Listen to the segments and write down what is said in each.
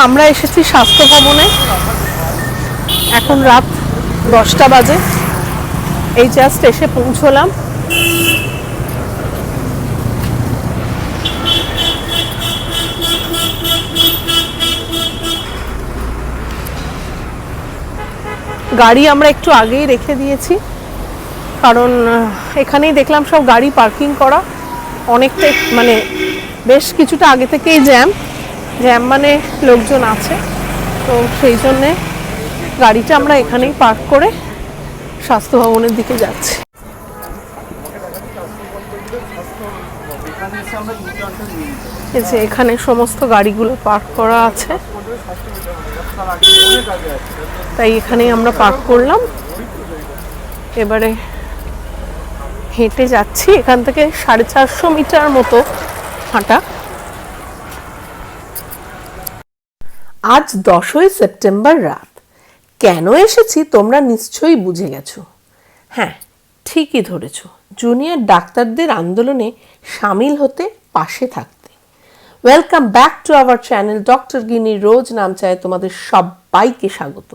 আমরা এসেছি স্বাস্থ্য ভবনে। এখন রাত দশটা বাজে। এই জাস্ট এসে পৌঁছলাম। গাড়ি আমরা একটু আগেই রেখে দিয়েছি। কারণ এখানেই দেখলাম সব গাড়ি পার্কিং করা। অনেকটা মানে বেশ কিছুটা আগে থেকেই জ্যাম জ্যাম মানে লোকজন আছে। তো সেই জন্যে গাড়িটা আমরা এখানেই পার্ক করে স্বাস্থ্য ভবনের দিকে যাচ্ছি। এখানে সমস্ত গাড়িগুলো পার্ক করা আছে। তাই এখানেই আমরা পার্ক করলাম। এবারে হেঁটে যাচ্ছি। এখান থেকে সাড়ে চারশো মিটার মতো হাঁটা। আজ দশই সেপ্টেম্বর রাত। কেন এসেছি তোমরা নিশ্চয়ই বুঝে গেছো। হ্যাঁ ঠিকই ধরেছ জুনিয়র ডাক্তারদের আন্দোলনে সামিল হতে পাশে থাকতে। Welcome back to our channel doctor গিনি রোজ নাম চায় তোমাদের সবাইকে স্বাগত।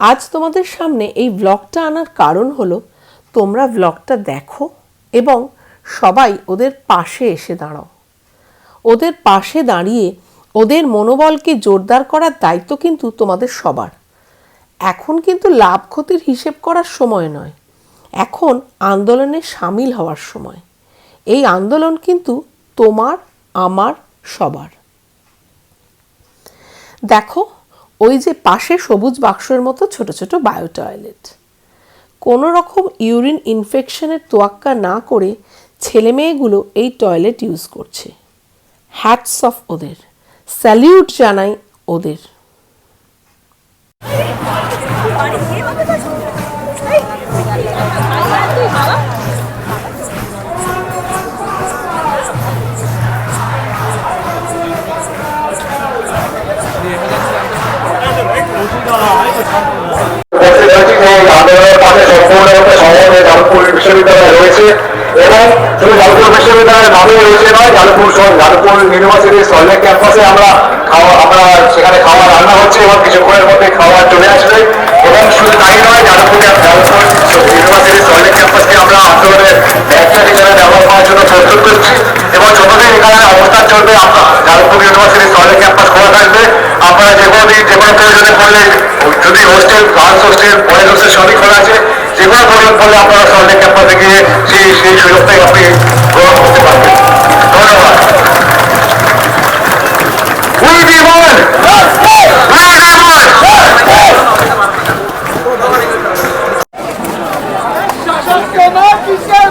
আজ তোমাদের সামনে এই ব্লগটা আনার কারণ হলো, তোমরা ব্লগটা দেখো এবং সবাই ওদের পাশে এসে দাঁড়াও। ওদের পাশে দাঁড়িয়ে ওদের মনোবলকে জোরদার করার দায়িত্ব কিন্তু তোমাদের সবার। এখন কিন্তু লাভ ক্ষতির হিসেব করার সময় নয়। এখন আন্দোলনে সামিল হওয়ার সময়। এই আন্দোলন কিন্তু তোমার, আমার, সবার। দেখো, ওই যে পাশে সবুজ বাক্সের মতো ছোট ছোট বায়ো টয়লেট কোনো রকম ইউরিন ইনফেকশনের তোয়াক্কা না করে ছেলে মেয়েগুলো এই টয়লেট ইউজ করছে। হ্যাটস অফ ওদের। স্যালিউট জানাই ওদের। বিশ্ববিদ্যালয় রয়েছে। এবং শুধু যাদবপুর বিশ্ববিদ্যালয়ের নামেই রয়েছে নয় যাদবপুর যাদবপুর ইউনিভার্সিটির সল্লেক ক্যাম্পাসে আমরা খাওয়া আমরা সেখানে খাওয়া রান্না হচ্ছে এবং কিছুক্ষণের মধ্যে খাওয়া চলে আসবে এবং শুধু তাই নয় যাদবপুর যাদবপুর ইউনিভার্সিটির সল্লেক ক্যাম্পাসকে আমরা আন্দোলনের একটা হিসেবে ব্যবহার করার জন্য প্রস্তুত করছি। এখানে অবস্থান চলবে যাদবপুর ইউনিভার্সিটির সল্লেক ক্যাম্পাস খোলা থাকবে। আপনারা যে কোনো দিন, যে কোনো প্রয়োজনে যদি hostel, girls hostel, boys hostel সবই খোলা আছে, যে কোনো প্রয়োজন পড়লে আপনারা সল্লেক ক্যাম্পাসে সেই সেই সুযোগটাই আপনি গ্রহণ করতে পারবেন। ধন্যবাদ। demand!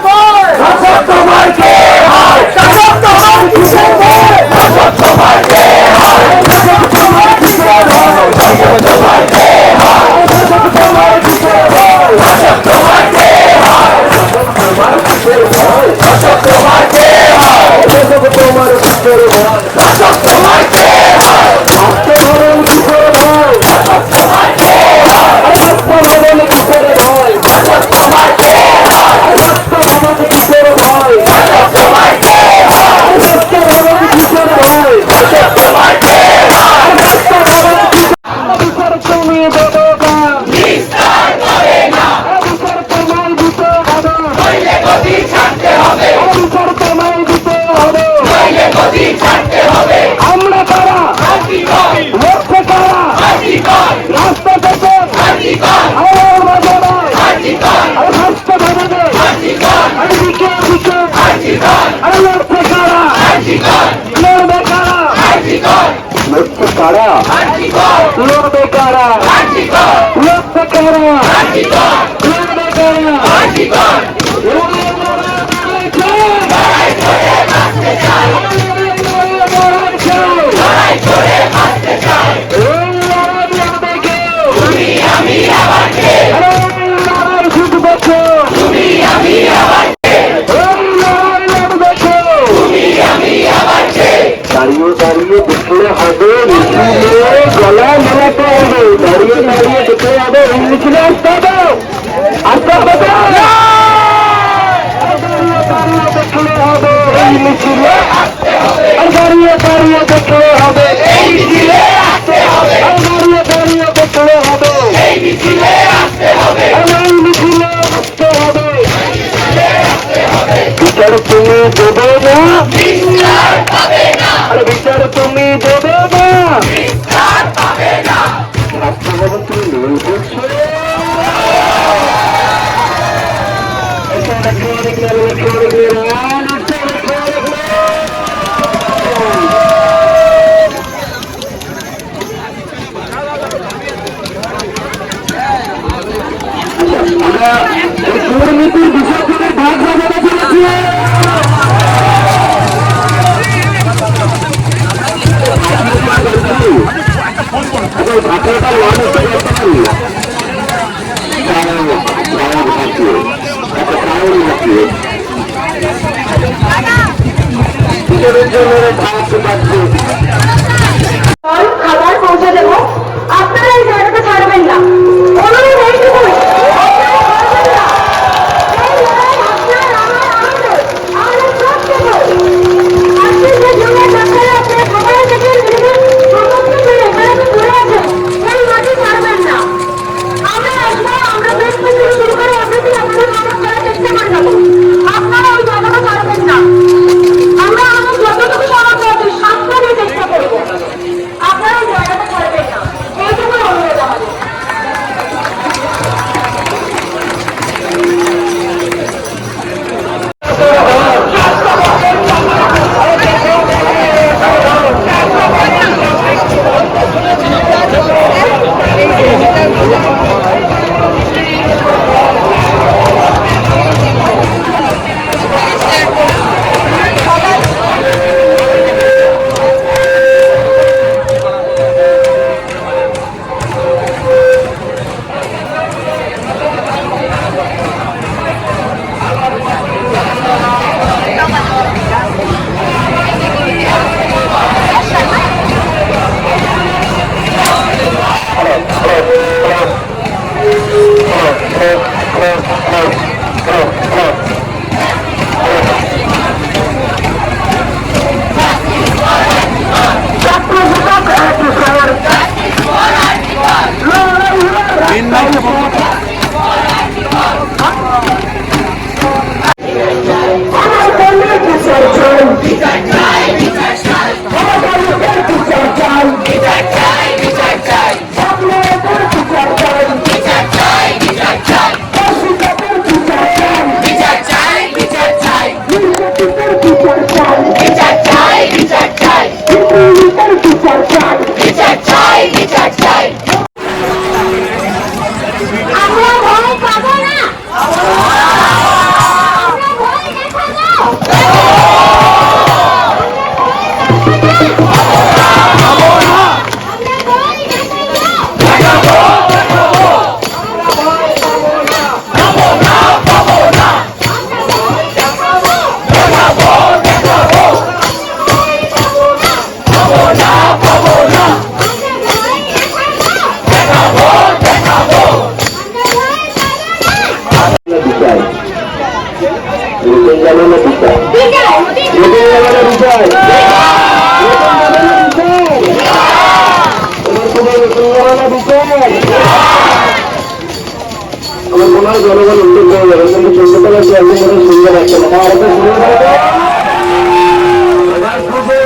আমরা Oh, oh, oh, oh, oh,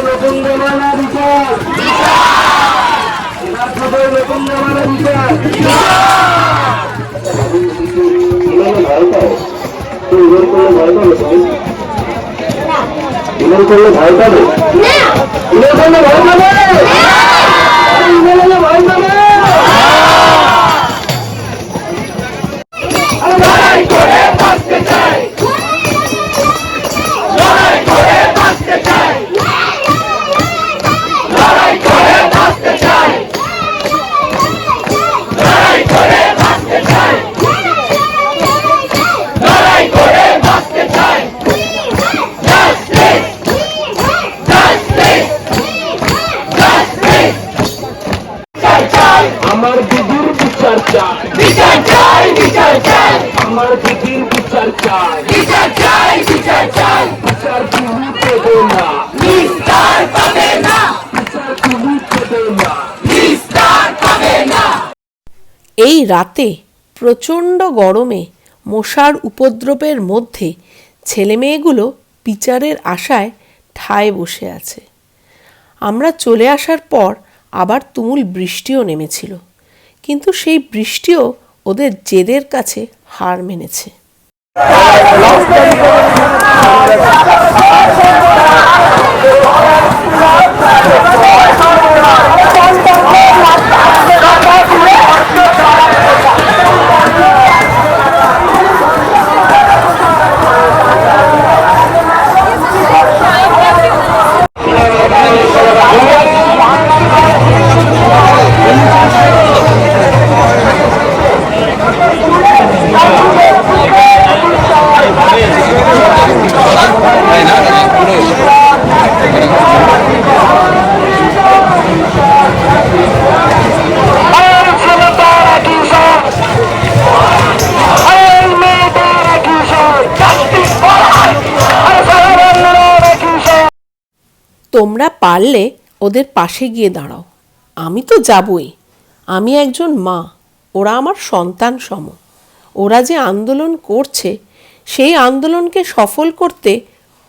নতুন জমানা ভয় ইমান করলে ভয় পাবে? ইমান করলে ভয় পাবে? ইমান ভয় পাবে এই রাতে প্রচণ্ড গরমে মশার উপদ্রবের মধ্যে ছেলেমেয়েগুলো বিচারের আশায় ঠায় বসে আছে। আমরা চলে আসার পর আবার তুমুল বৃষ্টিও নেমেছিল, কিন্তু সেই বৃষ্টিও ওদের জেদের কাছে হার মেনেছে। Yeah. তোমরা পারলে ওদের পাশে গিয়ে দাঁড়াও। আমি তো যাবই। আমি একজন মা। ওরা আমার সন্তান সম। ওরা যে আন্দোলন করছে, সেই আন্দোলনকে সফল করতে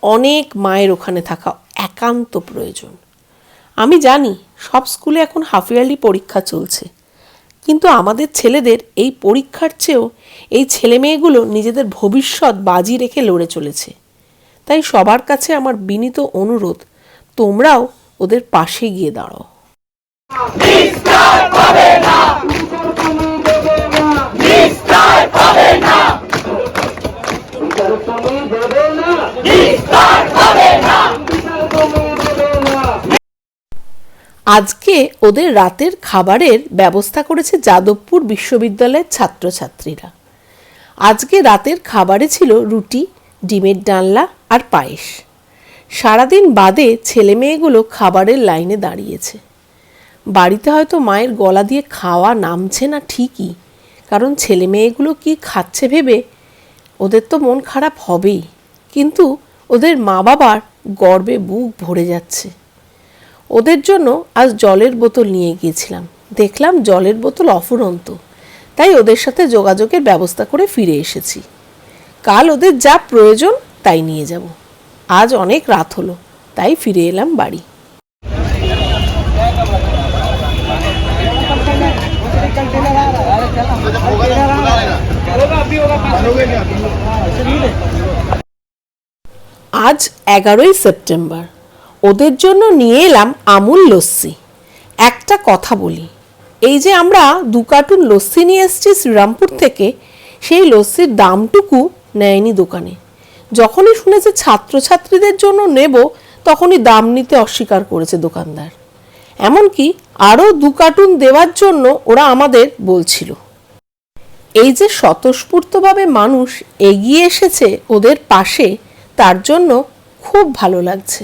অনেক মায়ের ওখানে থাকা একান্ত প্রয়োজন। আমি জানি সব স্কুলে এখন হাফ ইয়ারলি পরীক্ষা চলছে। কিন্তু আমাদের ছেলেদের এই পরীক্ষার চেয়েও এই ছেলেমেয়েগুলো নিজেদের ভবিষ্যৎ বাজি রেখে লড়ে চলেছে। তাই সবার কাছে আমার বিনীত অনুরোধ তোমরাও ওদের পাশে গিয়ে না আজকে ওদের রাতের খাবারের ব্যবস্থা করেছে যাদবপুর বিশ্ববিদ্যালয়ের ছাত্রছাত্রীরা। আজকে রাতের খাবারে ছিল রুটি, ডিমের ডালনা আর পায়েস। সারাদিন বাদে ছেলে মেয়েগুলো খাবারের লাইনে দাঁড়িয়েছে। বাড়িতে হয়তো মায়ের গলা দিয়ে খাওয়া নামছে না ঠিকই, কারণ ছেলে মেয়েগুলো কি খাচ্ছে ভেবে ওদের তো মন খারাপ হবেই, কিন্তু ওদের মা বাবার গর্বে বুক ভরে যাচ্ছে। ওদের জন্য আজ জলের বোতল নিয়ে গিয়েছিলাম। দেখলাম জলের বোতল অফুরন্ত, তাই ওদের সাথে যোগাযোগের ব্যবস্থা করে ফিরে এসেছি। কাল ওদের যা প্রয়োজন তাই নিয়ে যাব। আজ অনেক রাত হলো, তাই ফিরে এলাম বাড়ি। আজ এগারোই সেপ্টেম্বর, ওদের জন্য নিয়ে এলাম আমুল লস্যি। একটা কথা বলি, এই যে আমরা দু কার্টুন লস্যি নিয়ে এসেছি শ্রীরামপুর থেকে, সেই লস্যির দামটুকু নেয়নি দোকানে। যখনই শুনেছে ছাত্রছাত্রীদের জন্য নেব, তখনই দাম নিতে অস্বীকার করেছে দোকানদার। এমনকি আরও দু কার্টুন দেওয়ার জন্য ওরা আমাদের বলছিল। এই যে স্বতঃস্ফূর্তভাবে মানুষ এগিয়ে এসেছে ওদের পাশে, তার জন্য খুব ভালো লাগছে।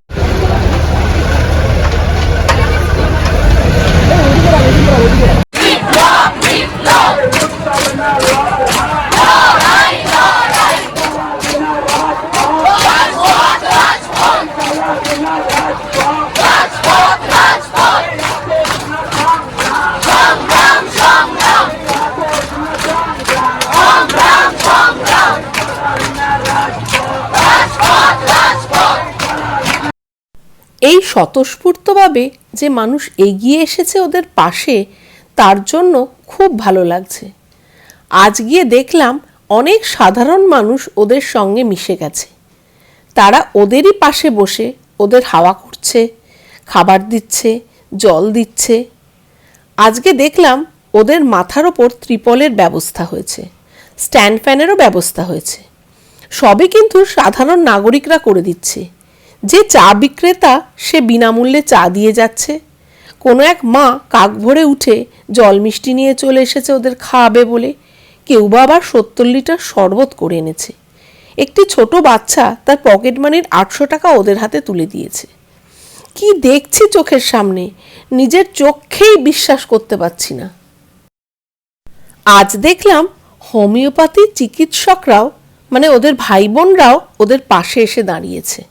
স্বতঃস্ফূর্তভাবে যে মানুষ এগিয়ে এসেছে ওদের পাশে, তার জন্য খুব ভালো লাগছে। আজ গিয়ে দেখলাম অনেক সাধারণ মানুষ ওদের সঙ্গে মিশে গেছে। তারা ওদেরই পাশে বসে ওদের হাওয়া করছে, খাবার দিচ্ছে, জল দিচ্ছে। আজকে দেখলাম ওদের মাথার ওপর ত্রিপলের ব্যবস্থা হয়েছে, স্ট্যান্ড ফ্যানেরও ব্যবস্থা হয়েছে। সবই কিন্তু সাধারণ নাগরিকরা করে দিচ্ছে। যে চা বিক্রেতা সে বিনামূল্যে চা দিয়ে যাচ্ছে। কোনো এক মা কাক ভরে উঠে জল মিষ্টি নিয়ে চলে এসেছে ওদের খাওয়াবে বলে। কেউ বা আবার সত্তর লিটার শরবত করে এনেছে। একটি ছোট বাচ্চা তার পকেট মানির আটশো টাকা ওদের হাতে তুলে দিয়েছে। কি দেখছি চোখের সামনে, নিজের চোখেই বিশ্বাস করতে পারছি না। আজ দেখলাম হোমিওপ্যাথি চিকিৎসকরাও মানে ওদের ভাই বোনরাও ওদের পাশে এসে দাঁড়িয়েছে।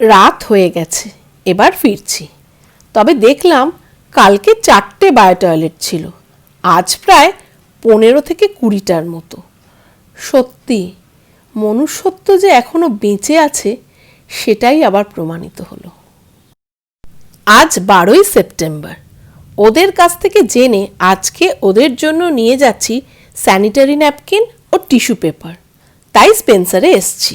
রাত হয়ে গেছে, এবার ফিরছি। তবে দেখলাম কালকে চারটে বায়ো টয়লেট ছিল, আজ প্রায় পনেরো থেকে কুড়িটার মতো। সত্যি, মনুষ্যত্ব যে এখনও বেঁচে আছে, সেটাই আবার প্রমাণিত হলো। আজ বারোই সেপ্টেম্বর, ওদের কাছ থেকে জেনে আজকে ওদের জন্য নিয়ে যাচ্ছি স্যানিটারি ন্যাপকিন ও টিস্যু পেপার, তাই স্পেন্সারে এসছি।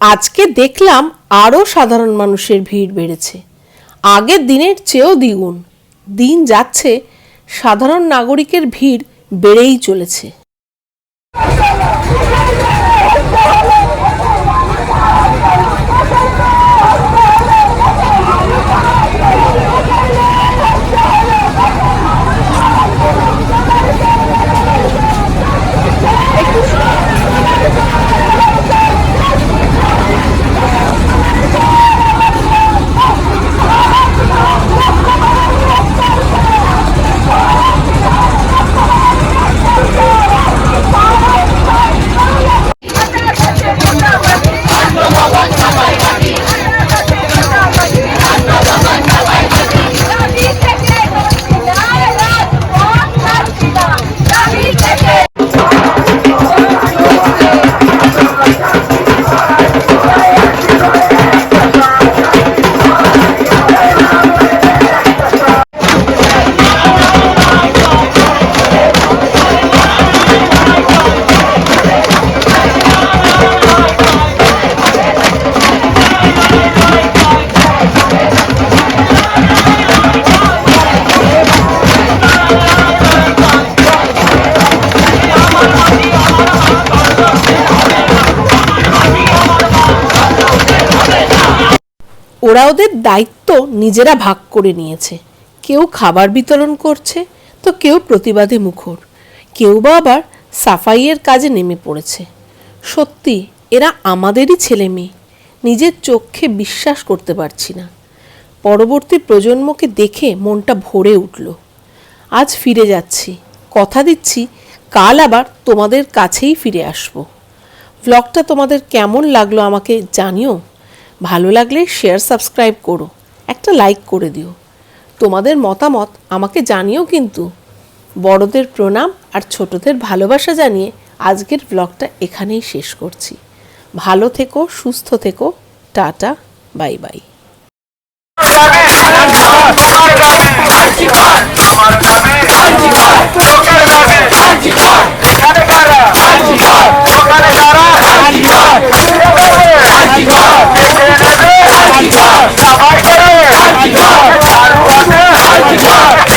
আজকে দেখলাম আরও সাধারণ মানুষের ভিড় বেড়েছে। আগের দিনের চেয়েও দ্বিগুণ। দিন যাচ্ছে সাধারণ নাগরিকের ভিড় বেড়েই চলেছে। ওরা ওদের দায়িত্ব নিজেরা ভাগ করে নিয়েছে। কেউ খাবার বিতরণ করছে, তো কেউ প্রতিবাদে মুখর। কেউ বা আবার সাফাইয়ের কাজে নেমে পড়েছে। সত্যি, এরা আমাদেরই ছেলে মেয়ে। নিজের চোখে বিশ্বাস করতে পারছি না। পরবর্তী প্রজন্মকে দেখে মনটা ভরে উঠল। আজ ফিরে যাচ্ছি। কথা দিচ্ছি, কাল আবার তোমাদের কাছেই ফিরে আসব। ব্লগটা তোমাদের কেমন লাগল আমাকে জানিও। ভালো লাগলে শেয়ার সাবস্ক্রাইব করো। একটা লাইক করে দিও। তোমাদের মতামত আমাকে জানিও কিন্তু। বড়দের প্রণাম আর ছোটদের ভালোবাসা জানিয়ে আজকের ব্লগটা এখানেই শেষ করছি। ভালো থেকো, সুস্থ থেকো। Tata bye bye Hadi ya!